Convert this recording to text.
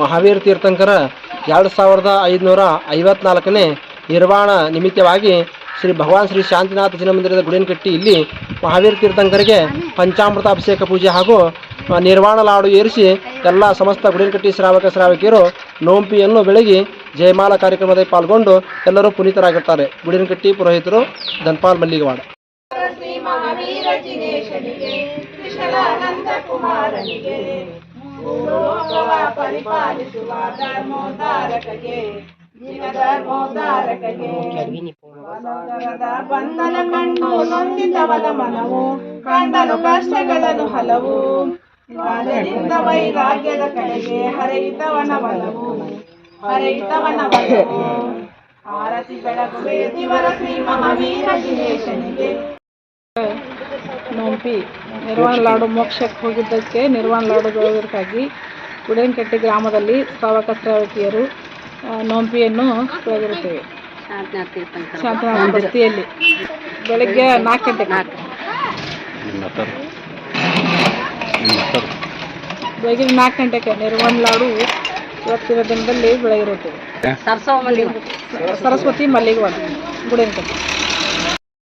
ಮಹಾವೀರ ತೀರ್ಥಂಕರ ಎರಡು ಸಾವಿರದ ಐದುನೂರ ಐವತ್ನಾಲ್ಕನೇ ನಿರ್ವಾಣ ನಿಮಿತ್ತವಾಗಿ ಶ್ರೀ ಭಗವಾನ್ ಶ್ರೀ ಶಾಂತಿನಾಥ ಜಿನಮಂದಿರದ ಮಂದಿರದ ಗುಡಿಯನ್ಕಟ್ಟಿ ಇಲ್ಲಿ ಮಹಾವೀರ ತೀರ್ಥಂಕರಿಗೆ ಪಂಚಾಮೃತ ಅಭಿಷೇಕ ಪೂಜೆ ಹಾಗೂ ನಿರ್ವಾಣ ಲಾಡು ಏರಿಸಿ ಎಲ್ಲ ಸಮಸ್ತ ಗುಡಿಯನ್ಕಟ್ಟಿ ಶ್ರಾವಕ ಶ್ರಾವಕಿಯರು ನೋಂಪಿಯನ್ನು ಬೆಳಗಿ ಜಯಮಾಲ ಕಾರ್ಯಕ್ರಮದಲ್ಲಿ ಪಾಲ್ಗೊಂಡು ಎಲ್ಲರೂ ಪುನೀತರಾಗಿರ್ತಾರೆ. ಗುಡಿಯನ್ಕಟ್ಟಿ ಪುರೋಹಿತರು ಧನ್ಪಾಲ್ ಮಲ್ಲಿಗವಾಡ. ಜಿನೇಶನಿಗೆ ಕೃಷ್ಣಾನಂದ ಕುಮಾರನಿಗೆ ಭೂಲೋಕವ ಬಂಧನ ಕಂಡು ನೊಂದಿದವನ ಮನವು ಕಂಡನು ಕಷ್ಟಗಳನ್ನು ಹಲವು. ಬಾಲದಿಂದ ವೈರಾಗ್ಯದ ಕಡೆಗೆ ಹರೆಯಿತವನ ಬಲವು ಹರೆಯಿತವನ ಬಲವು ಆರತಿ ಬೆಳಗುವೆ ದಿವರ ಶ್ರೀ ಮಹಾವೀರ ಜಿನೇಶನಿಗೆ ನೋಂಪಿ ನಿರ್ವಾಣ ಲಾಡು ಮೋಕ್ಷಕ್ಕೆ ಹೋಗಿದ್ದಕ್ಕೆ ನಿರ್ವಾಣ ಲಾಡು ಬೆಳೆಯೋದಕ್ಕಾಗಿ ಗುಡೇನಕಟ್ಟಿ ಗ್ರಾಮದಲ್ಲಿ ಶ್ರಾವಕ ಶ್ರಾವಕಿಯರು ನೋಂಪಿಯನ್ನು ಬೆಳೆದಿರುತ್ತೇವೆ ಶಾಂತನಾಥ ಬಸ್ತಿಯಲ್ಲಿ ಬೆಳಗ್ಗೆ ನಾಲ್ಕು ಗಂಟೆಗೆ. ಬೆಳಗ್ಗೆ ನಾಲ್ಕು ಗಂಟೆಗೆ ನಿರ್ವಾಣ ಲಾಡು ಇವತ್ತಿನ ದಿನದಲ್ಲಿ ಬೆಳಗಿರುತ್ತೇವೆ ಸರಸ್ವತಿ ಮಲ್ಲಿಗೆ. ಗುಡೇನಕಟ್ಟಿ